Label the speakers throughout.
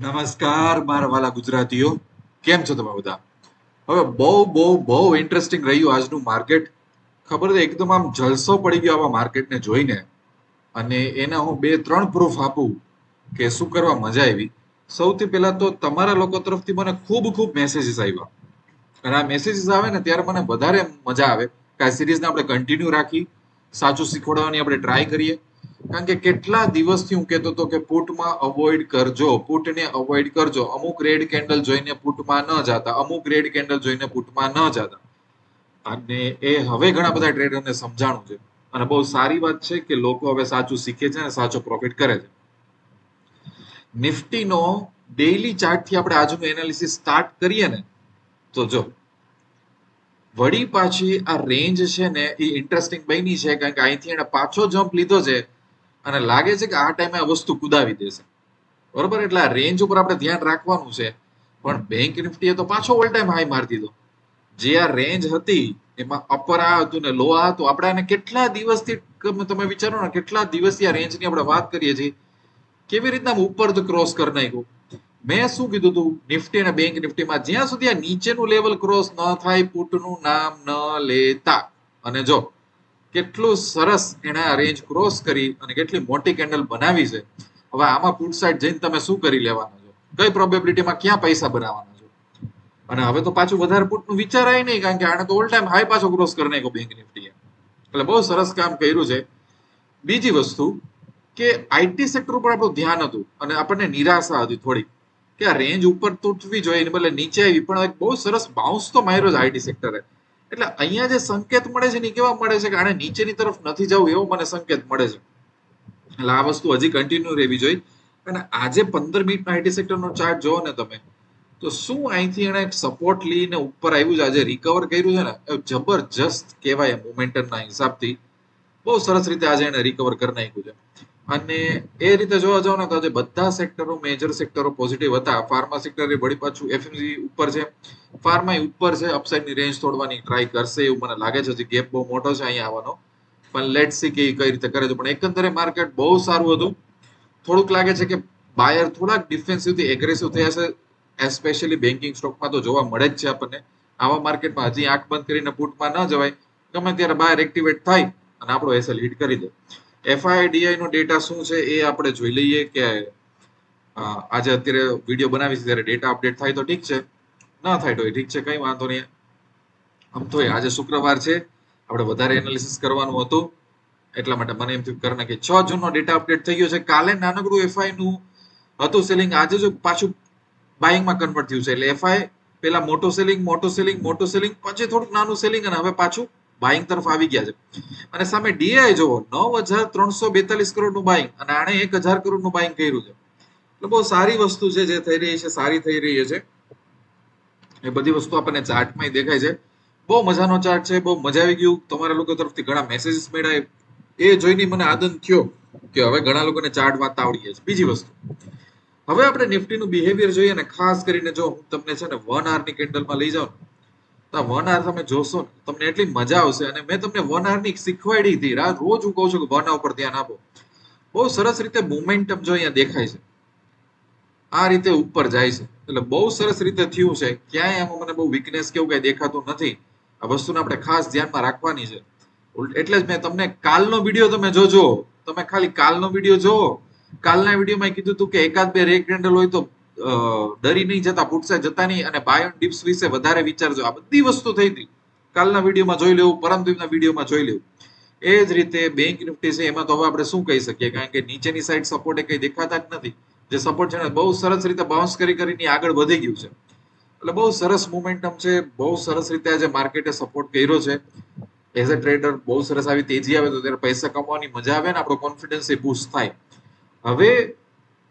Speaker 1: નમસ્કાર, મારા વાલા ગુજરાતીઓ. કેમ છો તમે બધા? હવે બહુ બહુ બહુ ઇન્ટરેસ્ટિંગ રહ્યું આજનું માર્કેટ ખબર છે, એકદમ આમ જલસો પડી ગયો આવા માર્કેટને જોઈને. અને એના હું બે, ત્રણ પ્રૂફ આપું કે શું કરવા મજા આવી. સૌથી પહેલા તો તમારા લોકો તરફથી મને ખૂબ ખૂબ મેસેજીસ આવ્યા. અને આ મેસેજીસ આવે ને ત્યારે મને વધારે મજા આવે કે આ સિરીઝને આપણે કન્ટિન્યુ રાખી. સાચું શીખવાડવાની આપણે ટ્રાય કરીએ. કારણ કે કેટલા દિવસથી હું કહેતો હતો કે પુટમાં અવોઇડ કરજો, પુટને અવોઇડ કરજો. અમુક રેડ કેન્ડલ જોઈને પુટમાં ન જાતા, અમુક રેડ કેન્ડલ જોઈને પુટમાં ન જાતા. અને એ હવે ઘણા બધા ટ્રેડરને સમજાણું છે. અને બહુ સારી વાત છે કે લોકો હવે સાચું શીખે છે અને સાચો પ્રોફિટ કરે છે. નિફ્ટીનો ડેઈલી ચાર્ટથી આપણે આજનું એનાલિસિસ સ્ટાર્ટ કરીએ ને, તો જો, વળી પાછી આ રેન્જ છે ને એ ઇન્ટરેસ્ટિંગ બની છે કારણ કે અહીંથી એને પાછો જમ્પ લીધો છે. અને લાગે છે કે આ ટાઈમે આ વસ્તુ કુદાવી દેશે. બરોબર? એટલે આ રેન્જ ઉપર આપણે ધ્યાન રાખવાનું છે. પણ બેંક નિફ્ટીએ તો પાછો ઓલ ટાઈમ હાઈ મારી દીધો. જે આ રેન્જ હતી, એમાં અપર આ હતું ને લો આ હતું, આપણે આને કેટલા દિવસથી તમે વિચારો ને, કેટલા દિવસથી આ રેન્જની આપણે વાત કરીએ છીએ, કેવી રીતના ઉપર તો ક્રોસ કરી નાખ્યું? મેં શું કીધું હતું નિફ્ટી અને બેંક નિફ્ટીમાં જ્યાં સુધી આ નીચેનું લેવલ ક્રોસ ન થાય, પુટનું નામ ન લેતા. અને જો કેટલું સરસ એણે આ રેન્જ ક્રોસ કરી અને કેટલી મોટી કેન્ડલ બનાવી છે. હવે આમાં પુટ સાઈડ જઈને તમે શું કરી લેવાના છો? કઈ પ્રોબેબિલિટીમાં ક્યાં પૈસા બનાવવાના છો? અને હવે તો પાછું વધારે પુટનું વિચારાય નહીં, કારણ કે આને તો ઓલ ટાઈમ હાઈ પાછો ક્રોસ કરી નાખ્યો બેંક નિફ્ટીએ એટલે બહુ સરસ કામ કર્યું છે. બીજી વસ્તુ કે આઈટી સેક્ટર ઉપર આપણું ધ્યાન હતું અને આપણને નિરાશા હતી થોડી કે આ રેન્જ ઉપર તૂટવી જોઈએ બદલે નીચે આવી. પણ એક બહુ સરસ બાઉન્સ તો માર્યો છે આઈટી સેક્ટરે એટલે અહીંયા જે સંકેત મળે છે ને કેવા મળે છે કે આને નીચેની તરફ નથી જવું એવો મને સંકેત મળે છે. એટલે આ વસ્તુ હજી કન્ટિન્યુ રહેવી જોઈએ. અને આજે પંદર મિનિટનો આઈટી સેક્ટરનો ચાર્ટ જોવો ને તમે, તો શું અહીંથી એને સપોર્ટ લઈને ઉપર આવ્યું છે? આજે રિકવર કર્યું છે ને? એ જબરજસ્ત કહેવાય મોમેન્ટમના હિસાબથી. બહુ સરસ રીતે આજે એને રિકવર કરી નાખ્યું છે. અને એ રીતે જોવા જાવ ને તો આજે બધા સેક્ટરો મેજર સેક્ટરો પોઝિટિવ હતા. ફાર્મા સેક્ટર એ વળી પાછું એફએમસી ઉપર છે. ફાર્મા ઉપર છે. અપસાઇડની રેન્જ તોડવાની ટ્રાય કરશે એવું મને લાગે છે. હજી ગેપ બહુ મોટો છે અહીંયા આવવાનો. પણ લેટ સી કે કઈ રીતે કરે છે. પણ એકંદરે માર્કેટ બહુ સારું હતું. થોડુંક લાગે છે કે બાયર થોડાક ડિફેન્સિવથી એગ્રેસિવ થયા છે. એસ્પેશિયલી બેન્કિંગ સ્ટોકમાં તો જોવા મળે જ છે આપણને. આવા માર્કેટમાં હજી આંખ બંધ કરીને પુટમાં ન જવાય. ગમે ત્યારે બાયર એક્ટિવેટ થાય અને આપણો એસએલ હિટ કરી દે. એફઆઈડીઆઈ નો ડેટા શું છે એ આપણે જોઈ લઈએ કે આજે અત્યારે વીડિયો બનાવીશ ત્યારે ડેટા અપડેટ થાય તો ઠીક છે, ના થાય તો ઠીક છે, કઈ વાંધો નહીં. આમ તો આજે શુક્રવાર છે, આપણે વધારે એનાલિસિસ કરવાનું હતું, એટલા માટે મને એમ થયું કારણ કે છ જૂનનો ડેટા અપડેટ થઈ ગયો છે. કાલે નાનકડું એફઆઈ નું હતું સેલિંગ આજે જો પાછું બાઇંગમાં કન્વર્ટ થયું છે. એટલે એફઆઈ પેલા મોટો સેલિંગ મોટો સેલિંગ મોટો સેલિંગ પછી થોડુંક નાનું સેલિંગ અને હવે પાછું બાઇંગ તરફ આવી ગયા છે. અને સામે ડીઆઈ જોવો નવ હજાર ત્રણસો બેતાલીસ કરોડનું બાઇંગ અને આણે એક હજાર કરોડનું બાઇંગ કર્યું છે. એટલે બહુ સારી વસ્તુ છે જે થઈ રહી છે, સારી થઈ રહી છે. એ બધી વસ્તુ આપણને ચાર્ટમાં દેખાય છે. બહુ મજાનો ચાર્ટ છે, બહુ મજા આવી ગયું. તમારા લોકો તરફથી ઘણા મેસેજીસ મળ્યા. એ જોઈને મને આનંદ થયો કે હવે ઘણા લોકોને ચાર્ટ વાંચતા આવડી છે. બીજી વસ્તુ. હવે આપણે નિફ્ટીનું બિહેવિયર જોઈએ અને ખાસ કરીને જો હું તમને છે ને વન આવરની કેન્ડલમાં લઈ જાઉં તો વન આર તમે જોશો ને, તમને એટલી મજા આવશે. અને મેં તમને વનની શીખવાડી હતી. રોજ હું કહું છું કે વન ઉપર પર ધ્યાન આપો. બહુ સરસ રીતે મોમેન્ટમ જો અહીંયા દેખાય છે. આ રીતે ઉપર જાય છે. એટલે બહુ સરસ રીતે થયું છે. ક્યાંય આમાં મને બહુ વીકનેસ કેવું કઈ દેખાતું નથી. આ વસ્તુને આપણે ખાસ ધ્યાનમાં રાખવાની છે. એટલે જ મેં તમને કાલનો વીડિયો તમે જોજો. તમે ખાલી કાલનો વીડિયો જોવો કાલના વિડીયોમાં કીધું હતું કે એકાદ બે રેક હેન્ડલ હોય તો ડરી નહીં જતા ફૂટસે જતા નહીં અને બાયોન ડિપ્સ વિશે વધારે વિચારજો. આ બધી વસ્તુ થઈ હતી. કાલના વિડીયોમાં જોઈ લેવું, પરમ દિવસના વિડીયોમાં જોઈ લેવું. એ જ રીતે બેંક નિફ્ટી છે, એમાં તો હવે આપણે શું કહી શકીએ? કારણ કે નીચેની સાઈડ સપોર્ટ કઈ દેખાતા જ નથી. જે સપોર્ટ છે ને, બહુ સરસ રીતે બાઉન્સ કરી કરીને આગળ વધી ગયું છે. એટલે બહુ સરસ મુમેન્ટમ છે, બહુ સરસ રીતે આજે માર્કેટે સપોર્ટ કર્યો છે. એઝ અ ટ્રેડર બહુ સરસ આવી તેજી આવે તો ત્યારે પૈસા કમાવાની મજા આવે ને, આપણો કોન્ફિડન્સ એ બુસ્ટ થાય. હવે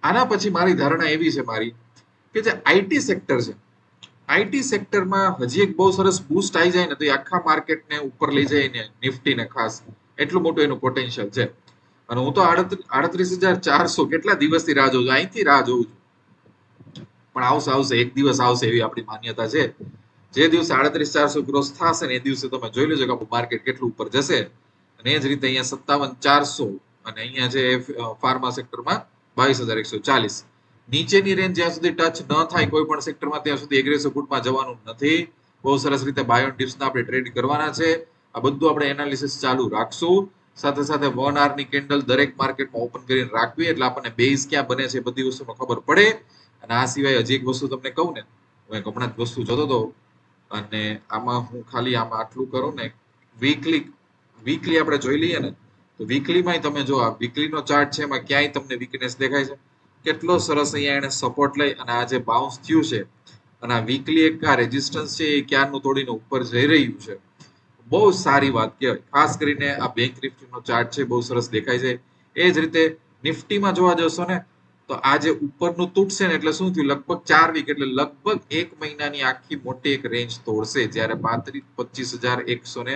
Speaker 1: આના પછી મારી ધારણા એવી છે મારી કે જે આઈટી સેક્ટર છે આઈટી સેક્ટરમાં હજી એક બહુ સરસ બૂસ્ટ આવી જાય ને તો એ આખા માર્કેટને ઉપર લઈ જાય ને નિફ્ટીને ખાસ. એટલું મોટું એનું પોટેન્શિયલ છે. અને હું તો આડત્રીસ હજાર ચારસો કેટલા દિવસથી રાહ જોઉં છું? અહીંથી રાહ જોઉં છું. પણ આવશે આવશે, એક દિવસ આવશે એવી આપણી માન્યતા છે. જે દિવસે આડત્રીસ ચારસો ક્રોસ થશે ને એ દિવસે તમે જોઈ લેજો કે માર્કેટ કેટલું ઉપર જશે. અને એ જ રીતે અહીંયા સત્તાવન ચારસો અને અહીંયા છે ફાર્મા સેક્ટરમાં બાવીસ હજાર એકસો ચાલીસ. નીચેની રેન્જ જ્યાં સુધી ટચ ન થાય કોઈ પણ સેક્ટરમાં ત્યાં સુધી એગ્રેસિવ ફૂટમાં જવાનું નથી. બહુ સરસ રીતે બાયોન ટિપ્સના આપણે ટ્રેડ કરવાના છે. આ બધું આપણે એનાલિસિસ ચાલુ રાખશું. સાથે સાથે વનની કેન્ડલ દરેક માર્કેટમાં ઓપન કરીને રાખવી, એટલે આપણને બેઝ ક્યાં બને છે બધી વસ્તુનો ખબર પડે. અને આ સિવાય હજી એક વસ્તુ તમને કહું ને, હું એક હમણાં જ વસ્તુ જોતો હતો, અને આમાં હું ખાલી આમાં આટલું કરું ને વીકલી વીકલી આપણે જોઈ લઈએ ને, તો વીકલીમાં તમે જો આ વીકલીનો ચાર્ટ છે એમાં ક્યાંય તમને વીકનેસ દેખાય છે. કેટલો સરસ અહીંયા એને સપોર્ટ લઈ અને આ જે બાઉન્સ થયું છે અને આ વીકલી એક આ રેઝિસ્ટન્સ છે એ ક્યારનું તોડીને ઉપર જઈ રહ્યું છે. બહુ સારી વાત કહેવાય. ખાસ કરીને આ બેંક નિફ્ટીનો ચાર્ટ છે બહુ સરસ દેખાય છે. એ જ રીતે નિફ્ટીમાં જોવા જશો ને, તો આ જે ઉપરનું તૂટશે ને, એટલે શું થયું? લગભગ ચાર વીક એટલે લગભગ એક મહિનાની આખી મોટી એક રેન્જ તોડશે. જ્યારે પાંત્રીસ, પચીસ હજાર એકસો ને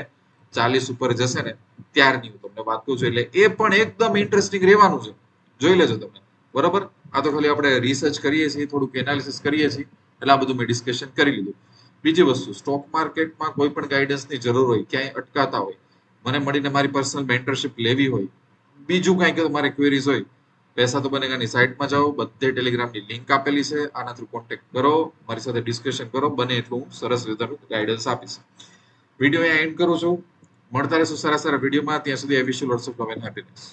Speaker 1: ચાલીસ ઉપર જશે ને, ત્યારની હું તમને વાત કરું છું. એટલે એ પણ એકદમ ઇન્ટરેસ્ટિંગ રહેવાનું છે. જોઈ લેજો તમે બરોબર? આ તો ખાલી આપણે રિસર્ચ કરીએ છીએ, થોડુંક એનાલિસિસ કરીએ છીએ. એટલે આ બધું મેં ડિસ્કશન કરી લીધું. બીજી વસ્તુ સ્ટોક માર્કેટમાં કોઈ પણ ગાઈડન્સની જરૂર હોય, ક્યાંય અટકાતા હોય, મને મળીને મારી પર્સનલ મેન્ટરશિપ લેવી હોય, બીજું કાંઈક મારે ક્વેરીઝ હોય, પૈસા તો બનેગાની સાઇટમાં જાઓ, બધે ટેલિગ્રામની લિંક આપેલી છે, આના થ્રુ કોન્ટેક્ટ કરો, મારી સાથે ડિસ્કશન કરો, બને એટલું હું સરસ રીતે ગાઈડન્સ આપીશ. વીડિયો અહીંયા એન્ડ કરું છું. મળતા રહેશું સારા સારા વિડીયોમાં ત્યાં સુધી I wish you lots of love and happiness